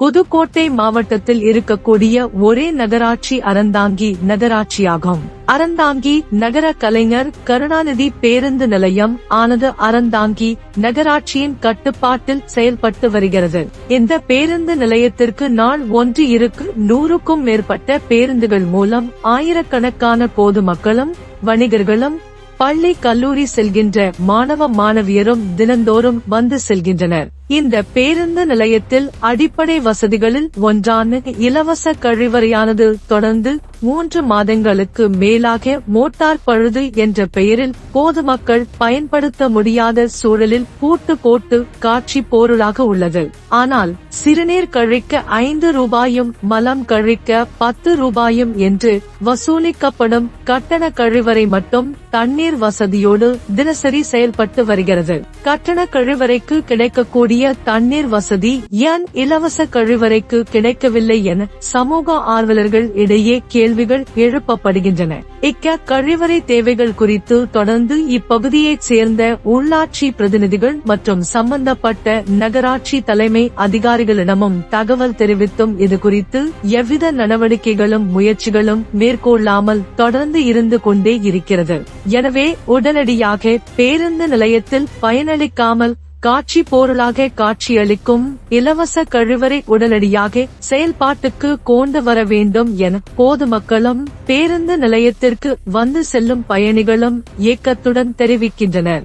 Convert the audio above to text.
புதுக்கோட்டை மாவட்டத்தில் இருக்கக்கூடிய ஒரே நகராட்சி அறந்தாங்கி நகராட்சியாகும். அறந்தாங்கி நகர கலைஞர் கருணாநிதி பேருந்து நிலையம் ஆனது அறந்தாங்கி நகராட்சியின் கட்டுப்பாட்டில் செயல்பட்டு வருகிறது. இந்த பேருந்து நிலையத்திற்கு நாள் ஒன்று இருக்கு நூறுக்கும் மேற்பட்ட பேருந்துகள் மூலம் ஆயிரக்கணக்கான பொதுமக்களும் வணிகர்களும் பள்ளி கல்லூரி செல்கின்ற மாணவ மாணவியரும் தினந்தோறும் வந்து செல்கின்றனர். இந்த பேருந்து நிலையத்தில் அடிப்படை வசதிகளில் ஒன்றான இலவச கழிவறையானது தொடர்ந்து மூன்று மாதங்களுக்கு மேலாக மோட்டார் பழுது என்ற பெயரில் பொதுமக்கள் பயன்படுத்த முடியாத சூழலில் பூட்டு போட்டு காட்சி பொருளாக உள்ளது. ஆனால் சிறுநீர் கழிக்க ஐந்து ரூபாயும் மலம் கழிக்க பத்து ரூபாயும் என்று வசூலிக்கப்படும் கட்டண கழிவறை மட்டும் தண்ணீர் வசதியோடு தினசரி செயல்பட்டு வருகிறது. கட்டண கழிவறைக்கு கிடைக்கக்கூடிய தண்ணீர் வசதி ஏன் இலவச கழிவறைக்கு கிடைக்கவில்லை என சமூக ஆர்வலர்கள் இடையே கேள்விகள் எழுப்பப்படுகின்றன. இக்க கழிவறை தேவைகள் குறித்து தொடர்ந்து இப்பகுதியைச் சேர்ந்த உள்ளாட்சி பிரதிநிதிகள் மற்றும் சம்பந்தப்பட்ட நகராட்சி தலைமை அதிகாரிகளிடமும் தகவல் தெரிவித்தும் இது குறித்து எவ்வித நடவடிக்கைகளும் முயற்சிகளும் மேற்கொள்ளாமல் தொடர்ந்து இருந்து கொண்டே இருக்கிறது. எனவே உடனடியாக பேருந்து நிலையத்தில் பயனளிக்காமல் காட்சி பொருளாக காட்சியளிக்கும் இலவச கழிவறை உடனடியாக செயல்பாட்டுக்கு கொண்டு வர வேண்டும் என பொதுமக்களும் பேருந்து நிலையத்திற்கு வந்து செல்லும் பயணிகளும் ஏக்கத்துடன் தெரிவிக்கின்றனர்.